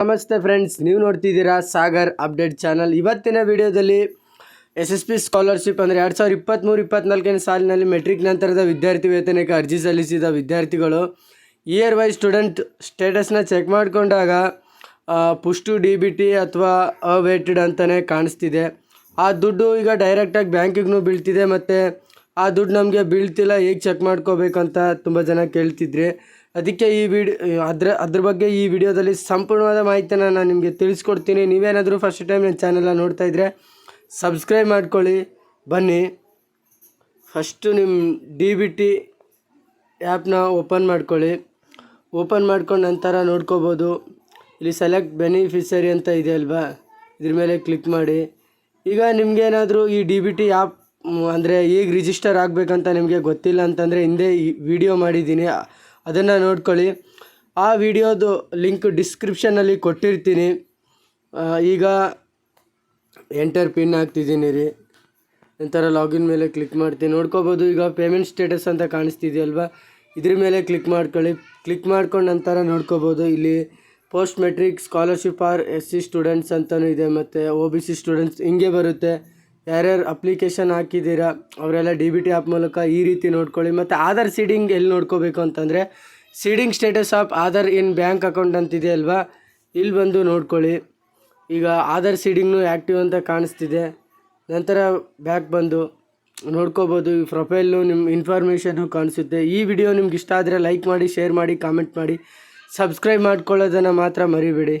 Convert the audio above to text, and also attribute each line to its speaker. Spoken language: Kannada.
Speaker 1: ನಮಸ್ತೆ ಫ್ರೆಂಡ್ಸ್ ನೀವು ನೋಡ್ತಿದ್ದೀರಾ ಸಾಗರ್ ಅಪ್ಡೇಟ್ ಚಾನಲ್. ಇವತ್ತಿನ ವಿಡಿಯೋದಲ್ಲಿ ಎಸ್ ಎಸ್ ಪಿ ಸ್ಕಾಲರ್ಶಿಪ್ ಅಂದರೆ ಎರಡು ಸಾವಿರದ ಇಪ್ಪತ್ತ್ಮೂರು ಇಪ್ಪತ್ತ್ನಾಲ್ಕನೇ ಸಾಲಿನಲ್ಲಿ ಮೆಟ್ರಿಕ್ ನಂತರದ ವಿದ್ಯಾರ್ಥಿ ವೇತನಕ್ಕೆ ಅರ್ಜಿ ಸಲ್ಲಿಸಿದ ವಿದ್ಯಾರ್ಥಿಗಳು ಇಯರ್ ವೈಸ್ ಸ್ಟೂಡೆಂಟ್ ಸ್ಟೇಟಸ್ನ ಚೆಕ್ ಮಾಡಿಕೊಂಡಾಗ pushed to D B T ಅಥವಾ ಅವೇಟೆಡ್ ಅಂತಲೇ ಕಾಣಿಸ್ತಿದೆ. ಆ ದುಡ್ಡು ಈಗ ಡೈರೆಕ್ಟಾಗಿ ಬ್ಯಾಂಕಿಗೂ ಬೀಳ್ತಿದೆ ಮತ್ತು ಆ ದುಡ್ಡು ನಮಗೆ ಬೀಳ್ತಿಲ್ಲ, ಹೇಗೆ ಚೆಕ್ ಮಾಡ್ಕೋಬೇಕಂತ ತುಂಬ ಜನ ಕೇಳ್ತಿದ್ರಿ. ಅದಕ್ಕೆ ಈ ವಿಡಿಯೋ ಅದ್ರ ಅದ್ರ ಬಗ್ಗೆ ಈ ವಿಡಿಯೋದಲ್ಲಿ ಸಂಪೂರ್ಣವಾದ ಮಾಹಿತಿನ ನಾನು ನಿಮಗೆ ತಿಳಿಸ್ಕೊಡ್ತೀನಿ. ನೀವೇನಾದರೂ ಫಸ್ಟ್ ಟೈಮ್ ನನ್ನ ಚಾನೆಲ್ನ ನೋಡ್ತಾ ಇದ್ದರೆ ಸಬ್ಸ್ಕ್ರೈಬ್ ಮಾಡ್ಕೊಳ್ಳಿ. ಬನ್ನಿ. ಫಸ್ಟು ನಿಮ್ಮ ಡಿ ಬಿ ಟಿ ಆ್ಯಪ್ನ ಓಪನ್ ಮಾಡ್ಕೊಳ್ಳಿ. ಓಪನ್ ಮಾಡ್ಕೊಂಡು ನಂತರ ನೋಡ್ಕೋಬೋದು. ಇಲ್ಲಿ ಸೆಲೆಕ್ಟ್ ಬೆನಿಫಿಷರಿ ಅಂತ ಇದೆ ಅಲ್ವಾ? ಇದ್ರ ಮೇಲೆ ಕ್ಲಿಕ್ ಮಾಡಿ. ಈಗ ನಿಮಗೇನಾದರೂ ಈ ಡಿ ಬಿ ಟಿ ಆ್ಯಪ್ ಅಂದರೆ ಈಗ ರಿಜಿಸ್ಟರ್ ಆಗಬೇಕಂತ ನಿಮಗೆ ಗೊತ್ತಿಲ್ಲ ಅಂತಂದರೆ ಹಿಂದೆ ವಿಡಿಯೋ ಮಾಡಿದ್ದೀನಿ. ಅದನ್ನು ನೋಡ್ಕೊಳ್ಳಿ. ಆ ವಿಡಿಯೋದು ಲಿಂಕ್ ಡಿಸ್ಕ್ರಿಪ್ಷನಲ್ಲಿ ಕೊಟ್ಟಿರ್ತೀನಿ. ಈಗ ಎಂಟರ್ ಪಿನ್ ಹಾಕ್ತಿದ್ದೀನಿ ರೀ. ನಂತರ ಲಾಗಿನ್ ಮೇಲೆ ಕ್ಲಿಕ್ ಮಾಡ್ತೀನಿ. ನೋಡ್ಕೋಬೋದು, ಈಗ ಪೇಮೆಂಟ್ ಸ್ಟೇಟಸ್ ಅಂತ ಕಾಣಿಸ್ತಿದೆಯಲ್ವಾ? ಇದ್ರ ಮೇಲೆ ಕ್ಲಿಕ್ ಮಾಡ್ಕೊಳ್ಳಿ. ಕ್ಲಿಕ್ ಮಾಡ್ಕೊಂಡು ನಂತರ ನೋಡ್ಕೋಬೋದು, ಇಲ್ಲಿ post matric scholarship or S C students ಅಂತಲೂ ಇದೆ, ಮತ್ತು ಒ ಬಿ ಸಿ ಸ್ಟೂಡೆಂಟ್ಸ್ ಹಿಂಗೆ ಬರುತ್ತೆ. ಯಾರ್ಯಾರು ಅಪ್ಲಿಕೇಶನ್ ಹಾಕಿದ್ದೀರಾ, ಅವರೆಲ್ಲ ಡಿ ಬಿ ಟಿ ಆ್ಯಪ್ ಮೂಲಕ ಈ ರೀತಿ ನೋಡ್ಕೊಳ್ಳಿ. ಮತ್ತು ಆಧಾರ್ ಸೀಡಿಂಗ್ ಎಲ್ಲಿ ನೋಡ್ಕೋಬೇಕು ಅಂತಂದರೆ seeding status of Aadhaar in bank account ಅಂತಿದೆ ಅಲ್ವಾ? ಇಲ್ಲಿ ಬಂದು ನೋಡ್ಕೊಳ್ಳಿ. ಈಗ ಆಧಾರ್ ಸೀಡಿಂಗ್ನು ಆ್ಯಕ್ಟಿವ್ ಅಂತ ಕಾಣಿಸ್ತಿದೆ. ನಂತರ ಬ್ಯಾಕ್ ಬಂದು ನೋಡ್ಕೋಬೋದು. ಈ ಪ್ರೊಫೈಲು ನಿಮ್ಮ ಇನ್ಫಾರ್ಮೇಷನು ಕಾಣಿಸುತ್ತೆ. ಈ ವಿಡಿಯೋ ನಿಮ್ಗೆ ಇಷ್ಟ ಆದರೆ ಲೈಕ್ ಮಾಡಿ ಶೇರ್ ಮಾಡಿ ಕಾಮೆಂಟ್ ಮಾಡಿ ಸಬ್ಸ್ಕ್ರೈಬ್ ಮಾಡ್ಕೊಳ್ಳೋದನ್ನು ಮಾತ್ರ ಮರಿಬೇಡಿ.